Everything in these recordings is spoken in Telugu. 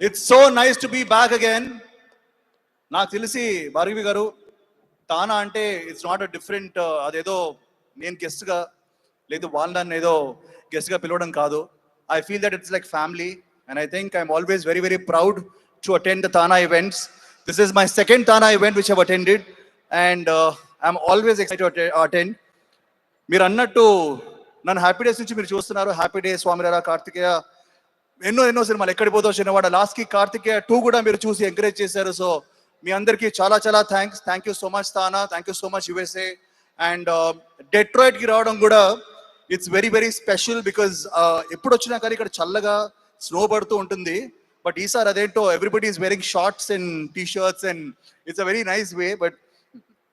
It's so nice to be back again నాకు తెలిసి భార్గవి గారు తానా అంటే ఇట్స్ నాట్ అ డిఫరెంట్ అదేదో నేను గెస్ట్గా లేదు వాళ్ళు నన్ను ఏదో గెస్ట్గా పిలవడం కాదు. I feel that it's like family and I think I'm always very very proud to attend the TANA events this is my second TANA event which have attended and I'm always excited attend మీరు అన్నట్టు నన్ను హ్యాపీ డేస్ నుంచి మీరు చూస్తున్నారు. హ్యాపీ డే స్వామిరారా కార్తికేయ ఎన్నో ఎన్నో సినిమాలు. ఎక్కడికి పోతో చిన్నవాడ లాస్ట్కి కార్తికేయ టూ కూడా మీరు చూసి ఎంకరేజ్ చేశారు. సో మీ అందరికీ చాలా చాలా thanks thank you so much TANA thank you so much USA and డెట్రాయిట్కి రావడం కూడా it's very very special because ఎప్పుడు వచ్చినా కానీ ఇక్కడ చల్లగా స్నో పడుతూ ఉంటుంది. బట్ ఈసారి అదేంటో everybody is wearing shorts and T shirts and it's a very nice way but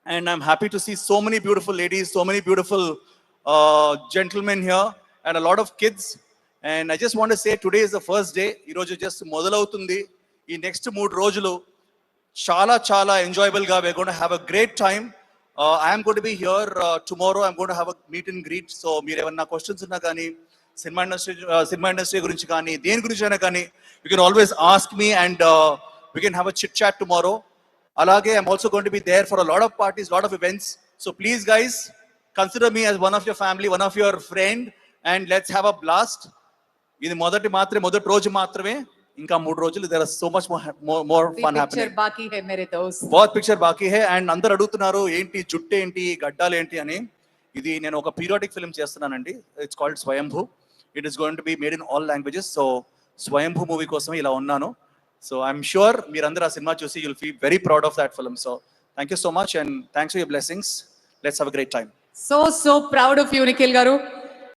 and I'm happy to see so many beautiful ladies so many beautiful gentlemen here and a lot of kids and I just want say today is the first day ఈరోజు జస్ట్ మొదలవుతుంది. ఈ నెక్స్ట్ మూడు రోజులు చాలా చాలా ఎంజాయబుల్గా we gonna have a great time I'm gonna be here tomorrow going gonna have a meet and greet so మీరు ఏమన్నా క్వశ్చన్స్ ఉన్నా కానీ సినిమా ఇండస్ట్రీ సినిమా ఇండస్ట్రీ గురించి కానీ దేని గురించి అయినా కానీ you can always ask me and we can have a chit chat tomorrow అలాగే I'm also gonna to be there for a lot of parties lot of events so please guys consider me as one of your family one of your friend and let's have a blast ఇది మొదటి మాత్రమే మొదటి రోజు మాత్రమే. ఇంకా మూడు రోజులు there so much more fun బహుత్ పిక్చర్ బాకీ హే అండ్ అందరు అడుగుతున్నారు ఏంటి జుట్టు ఏంటి గడ్డాలు ఏంటి అని. ఇది నేను ఒక పీరియాడిక్ ఫిల్మ్ చేస్తున్నానండి. It's called Swayambhu it is going to be made in all languages so Swayambhu movie కోసం ఇలా ఉన్నాను. సో ఐఎమ్ షూర్ మీరందరూ ఆ సినిమా చూసి you'll feel very proud of that film so thank you so much and thanks for you blessings let's have great time so so proud of you Nikhil garu.